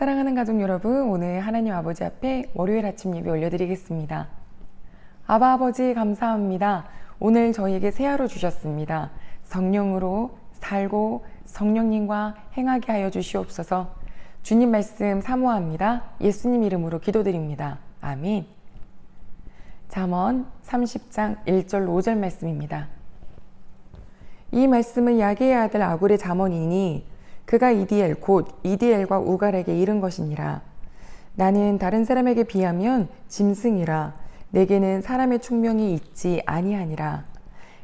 사랑하는 가족 여러분, 오늘 하나님 아버지 앞에 월요일 아침 예배 올려드리겠습니다. 아바 아버지 감사합니다. 오늘 저희에게 새 하루 주셨습니다. 성령으로 살고 성령님과 행하게 하여 주시옵소서. 주님 말씀 사모합니다. 예수님 이름으로 기도드립니다. 아멘. 잠언 30장 1절 5절 말씀입니다. 이 말씀은 야게의 아들 아굴의 잠언이니 그가 이디엘 곧 이디엘과 우갈에게 이른 것이니라. 나는 다른 사람에게 비하면 짐승이라. 내게는 사람의 충명이 있지 아니하니라.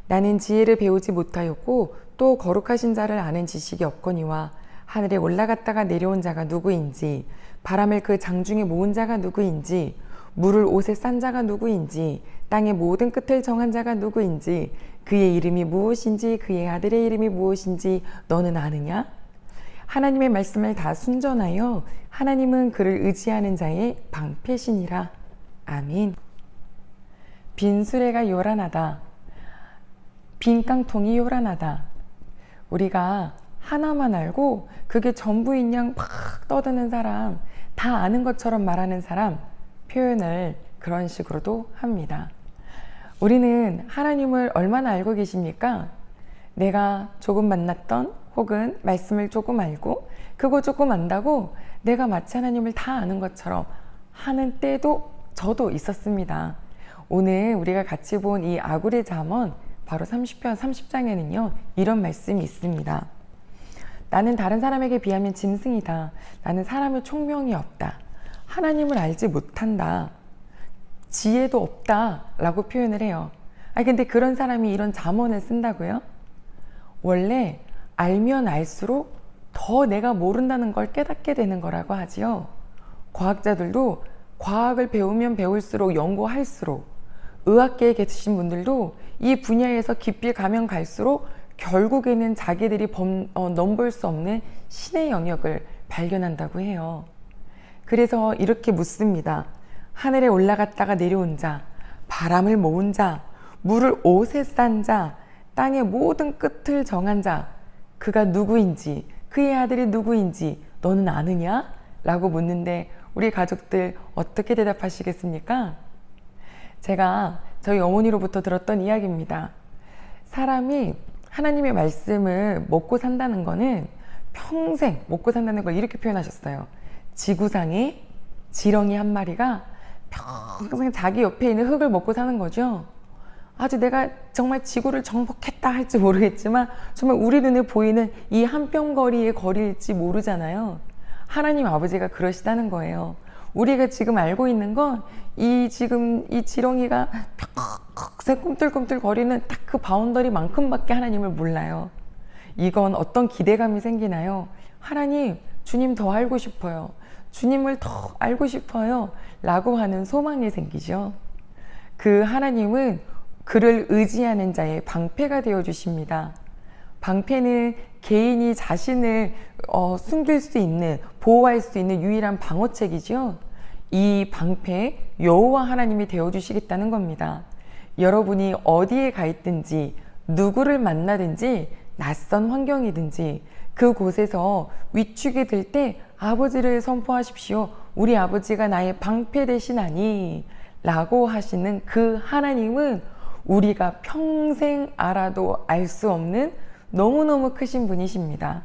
나는 지혜를 배우지 못하였고 또 거룩하신 자를 아는 지식이 없거니와 하늘에 올라갔다가 내려온 자가 누구인지 바람을 그 장중에 모은 자가 누구인지 물을 옷에 싼 자가 누구인지 땅의 모든 끝을 정한 자가 누구인지 그의 이름이 무엇인지 그의 아들의 이름이 무엇인지 너는 아느냐? 하나님의 말씀을 다 순전하여 하나님은 그를 의지하는 자의 방패시니라. 아멘. 빈 수레가 요란하다. 빈 깡통이 요란하다. 우리가 하나만 알고 그게 전부인 양막 떠드는 사람, 다 아는 것처럼 말하는 사람 표현을 그런 식으로도 합니다. 우리는 하나님을 얼마나 알고 계십니까? 내가 조금 만났던 혹은 말씀을 조금 알고 그거 조금 안다고 내가 마치 하나님을 다 아는 것처럼 하는 때도 저도 있었습니다. 오늘 우리가 같이 본 이 아굴의 잠언 바로 30편 30장에는요 이런 말씀이 있습니다. 나는 다른 사람에게 비하면 짐승이다. 나는 사람의 총명이 없다. 하나님을 알지 못한다. 지혜도 없다. 라고 표현을 해요. 아 근데 그런 사람이 이런 잠언을 쓴다고요? 원래 알면 알수록 더 내가 모른다는 걸 깨닫게 되는 거라고 하지요. 과학자들도 과학을 배우면 배울수록 연구할수록 의학계에 계신 분들도 이 분야에서 깊이 가면 갈수록 결국에는 자기들이 범, 어, 넘볼 수 없는 신의 영역을 발견한다고 해요. 그래서 이렇게 묻습니다. 하늘에 올라갔다가 내려온 자, 바람을 모은 자, 물을 옷에 싼 자, 땅의 모든 끝을 정한 자, 그가 누구인지, 그의 아들이 누구인지 너는 아느냐? 라고 묻는데 우리 가족들 어떻게 대답하시겠습니까? 제가 저희 어머니로부터 들었던 이야기입니다. 사람이 하나님의 말씀을 먹고 산다는 거는 평생 먹고 산다는 걸 이렇게 표현하셨어요. 지구상에 지렁이 한 마리가 평생 자기 옆에 있는 흙을 먹고 사는 거죠. 아주 내가 정말 지구를 정복했다 할지 모르겠지만 정말 우리 눈에 보이는 이 한 뼘 거리의 거리일지 모르잖아요. 하나님 아버지가 그러시다는 거예요. 우리가 지금 알고 있는 건 이 지금 이 지렁이가 평생 꿈틀꿈틀 거리는 딱 그 바운더리만큼밖에 하나님을 몰라요. 이건 어떤 기대감이 생기나요? 하나님, 주님 더 알고 싶어요. 주님을 더 알고 싶어요. 라고 하는 소망이 생기죠. 그 하나님은 그를 의지하는 자의 방패가 되어 주십니다. 방패는 개인이 자신을 어, 숨길 수 있는 보호할 수 있는 유일한 방어책이죠. 이 방패 여호와 하나님이 되어 주시겠다는 겁니다. 여러분이 어디에 가 있든지 누구를 만나든지 낯선 환경이든지 그곳에서 위축이 될 때 아버지를 선포하십시오. 우리 아버지가 나의 방패 되시나니 라고 하시는 그 하나님은 우리가 평생 알아도 알 수 없는 너무너무 크신 분이십니다.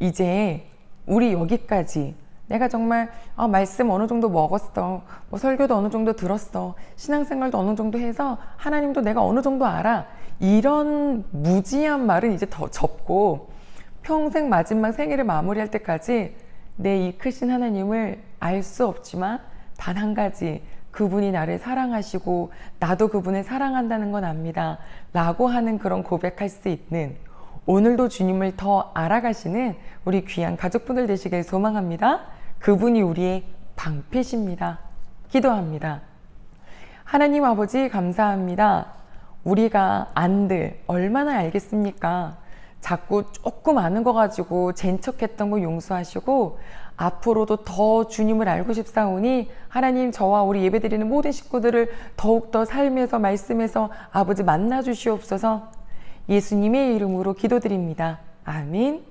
이제 우리 여기까지 내가 정말 아, 말씀 어느 정도 먹었어. 뭐 설교도 어느 정도 들었어. 신앙생활도 어느 정도 해서 하나님도 내가 어느 정도 알아. 이런 무지한 말은 이제 더 접고 평생 마지막 생일을 마무리할 때까지 내 이 크신 하나님을 알 수 없지만 단 한 가지 그분이 나를 사랑하시고 나도 그분을 사랑한다는 건 압니다. 라고 하는 그런 고백할 수 있는 오늘도 주님을 더 알아가시는 우리 귀한 가족분들 되시길 소망합니다. 그분이 우리의 방패십니다. 기도합니다. 하나님 아버지 감사합니다. 우리가 안들 얼마나 알겠습니까? 자꾸 조금 아는 거 가지고 젠 척했던 거 용서하시고 앞으로도 더 주님을 알고 싶사오니 하나님 저와 우리 예배드리는 모든 식구들을 더욱더 삶에서 말씀에서 아버지 만나 주시옵소서 예수님의 이름으로 기도드립니다. 아멘.